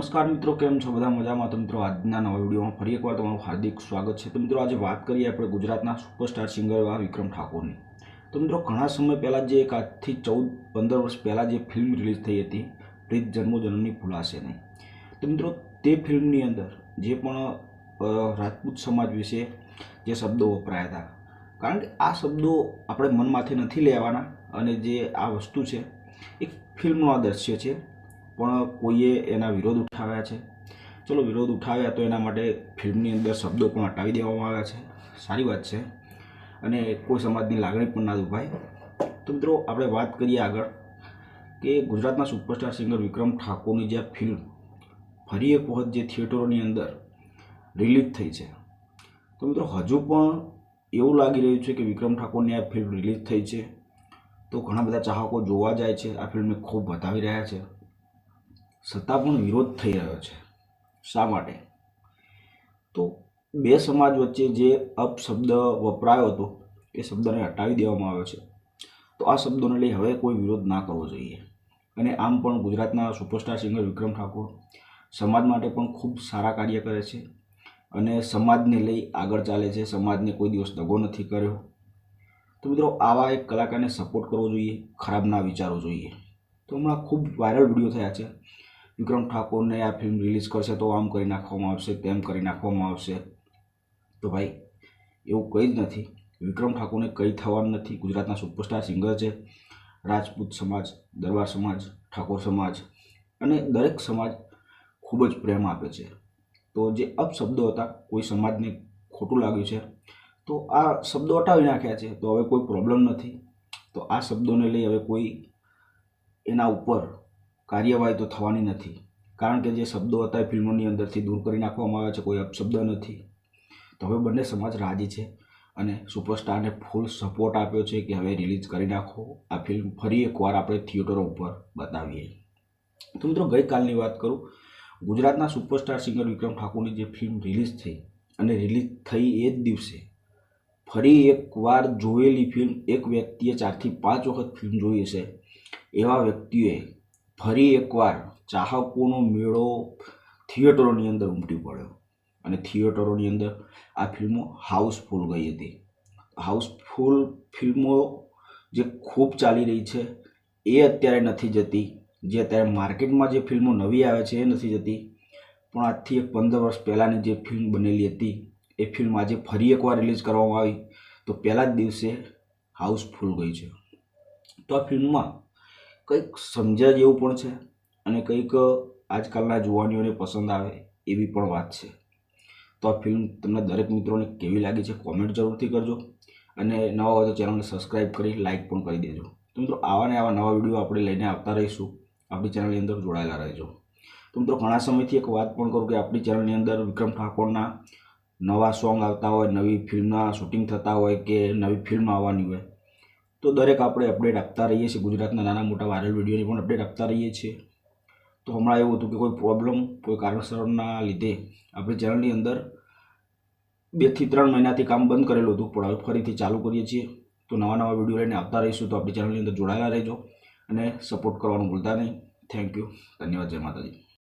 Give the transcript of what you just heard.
નમસ્કાર મિત્રો, કેમ છો બધા? મજામાં? તો મિત્રો, આજના નવા વિડીયોમાં ફરી એકવાર તમારું હાર્દિક સ્વાગત છે. તો મિત્રો, આજે વાત કરીએ આપણે ગુજરાતના સુપરસ્ટાર સિંગર એવા વિક્રમ ઠાકોરની. તો મિત્રો, ઘણા સમય પહેલાં જે એક આજથી ચૌદ, પંદર વર્ષ પહેલાં જે ફિલ્મ રિલીઝ થઈ હતી, પ્રીત જન્મો જન્મની ભૂલાશે નહીં તો મિત્રો, તે ફિલ્મની અંદર જે પણ રાજપૂત સમાજ વિશે જે શબ્દો વપરાયા હતા, કારણ કે આ શબ્દો આપણે મનમાંથી નથી લેવાના અને જે આ વસ્તુ છે, એક ફિલ્મનું આ દ્રશ્ય છે. પણ કોઈએ એના વિરોધ ઉઠાવ્યા છે? ચલો, વિરોધ ઉઠાવ્યા તો એના માટે ફિલ્મની અંદર શબ્દો પણ હટાવી દેવામાં આવ્યા છે. સારી વાત છે. અને કોઈ સમાજની લાગણી પણ ના દુભાય. તો મિત્રો, આપણે વાત કરીએ આગળ કે ગુજરાતના સુપરસ્ટાર સિંગર વિક્રમ ઠાકોરની જે ફિલ્મ, ફરી એક વખત જે થિયેટરોની અંદર રિલીઝ થઈ છે. તો મિત્રો, હજુ પણ એવું લાગી રહ્યું છે કે વિક્રમ ઠાકોરની આ ફિલ્મ રિલીઝ થઈ છે. તો ઘણા બધા ચાહકો જોવા જાય છે. આ ફિલ્મને ખૂબ વધાવી રહ્યા છે. છતાં પણ વિરોધ થઈ રહ્યો છે. શા માટે? તો બે સમાજ વચ્ચે જે અપશબ્દ વપરાયો હતો, એ શબ્દને હટાવી દેવામાં આવ્યો છે. તો આ શબ્દોને લઈ હવે કોઈ વિરોધ ના કરવો જોઈએ. અને આમ પણ ગુજરાતના સુપરસ્ટાર સિંગર વિક્રમ ઠાકોર સમાજ માટે પણ ખૂબ સારા કાર્ય કરે છે અને સમાજને લઈ આગળ ચાલે છે. સમાજને કોઈ દિવસ દગો નથી કર્યો. તો મિત્રો, આવા એક કલાકારને સપોર્ટ કરવો જોઈએ, ખરાબ ના વિચારવો જોઈએ. તો હમણાં ખૂબ વાયરલ વીડિયો થયા છે. વિક્રમ ઠાકોરને આ ફિલ્મ રિલીઝ કરશે તો આમ કરી નાખવામાં આવશે, તેમ કરી નાખવામાં આવશે. તો ભાઈ, એવું કંઈ જ નથી. વિક્રમ ઠાકોરને કંઈ થવાનું નથી. ગુજરાતના સુપરસ્ટાર સિંગર છે. રાજપૂત સમાજ, દરબાર સમાજ, ઠાકોર સમાજ અને દરેક સમાજ ખૂબ જ પ્રેમ આપે છે. તો જે અપશબ્દો હતા, કોઈ સમાજને ખોટું લાગ્યું છે, તો આ શબ્દો હટાવી નાખ્યા છે. તો હવે કોઈ પ્રોબ્લેમ નથી. તો આ શબ્દોને લઈ હવે કોઈ એના ઉપર કાર્યવાહી તો થવાની નથી. કારણ કે જે શબ્દો હતા એ ફિલ્મોની અંદરથી દૂર કરી નાખવામાં આવ્યા છે, કોઈ અપશબ્દ નથી. તો હવે બંને સમાજ રાજી છે અને સુપરસ્ટારને ફૂલ સપોર્ટ આપ્યો છે કે હવે રિલીઝ કરી નાખો. આ ફિલ્મ ફરી એકવાર આપણે થિયેટરો ઉપર બતાવીએ. તો મિત્રો, ગઈકાલની વાત કરું. ગુજરાતના સુપરસ્ટાર સિંગર વિક્રમ ઠાકોરની જે ફિલ્મ રિલીઝ થઈ અને રિલીઝ થઈ એ જ દિવસે ફરી એકવાર જોયેલી ફિલ્મ એક વ્યક્તિએ ચારથી પાંચ વખત ફિલ્મ જોઈ હશે. એવા વ્યક્તિએ ફરી એકવાર ચાહકોનો મેળો થિયેટરોની અંદર ઉમટી પડ્યો. અને થિયેટરોની અંદર આ ફિલ્મો હાઉસફુલ ગઈ હતી. હાઉસફુલ ફિલ્મો જે ખૂબ ચાલી રહી છે એ અત્યારે નથી જતી. જે અત્યારે માર્કેટમાં જે ફિલ્મો નવી આવે છે એ નથી જતી. પણ આજથી એક પંદર વર્ષ પહેલાંની જે ફિલ્મ બનેલી હતી, એ ફિલ્મ આજે ફરી એકવાર રિલીઝ કરવામાં આવી. તો પહેલા જ દિવસે હાઉસફુલ ગઈ છે. તો આ ફિલ્મમાં કંઈક સમજ્યા જેવું પણ છે અને કંઈક આજકાલના જુવાનીઓને પસંદ આવે એવી પણ વાત છે. તો આ ફિલ્મ તમને દરેક મિત્રોને કેવી લાગી છે કોમેન્ટ જરૂરથી કરજો અને નવા હોય તો ચેનલને સબસ્ક્રાઈબ કરી લાઇક પણ કરી દેજો. તો મિત્રો આવા ને આવા નવા વીડિયો આપણે લઈને આવતા રહીશું. આપણી ચેનલની અંદર જોડાયેલા રહેજો. તો મિત્રો ઘણા સમયથી એક વાત પણ કરું કે આપણી ચેનલની અંદર વિક્રમ ઠાકોરના નવા સોંગ આવતા હોય, નવી ફિલ્મના શૂટિંગ થતા હોય કે નવી ફિલ્મ આવવાની હોય તો દરેક આપણે અપડેટ આપતા રહીએ છીએ. ગુજરાતના નાના મોટા વાયરલ વિડીયોની પણ અપડેટ આપતા રહીએ છીએ. તો હમણાં એવું હતું કે કોઈ પ્રોબ્લેમ કોઈ કારણસરના લીધે આપણી ચેનલની અંદર બેથી ત્રણ મહિનાથી કામ બંધ કરેલું હતું. પણ હવે ફરીથી ચાલુ કરીએ છીએ. તો નવા નવા વીડિયો લઈને આવતા રહીશું તો આપણી ચેનલની અંદર જોડાયેલા રહેજો અને સપોર્ટ કરવાનું ભૂલતા નહીં. થેન્ક યુ ધન્યવાદ. જય માતાજી.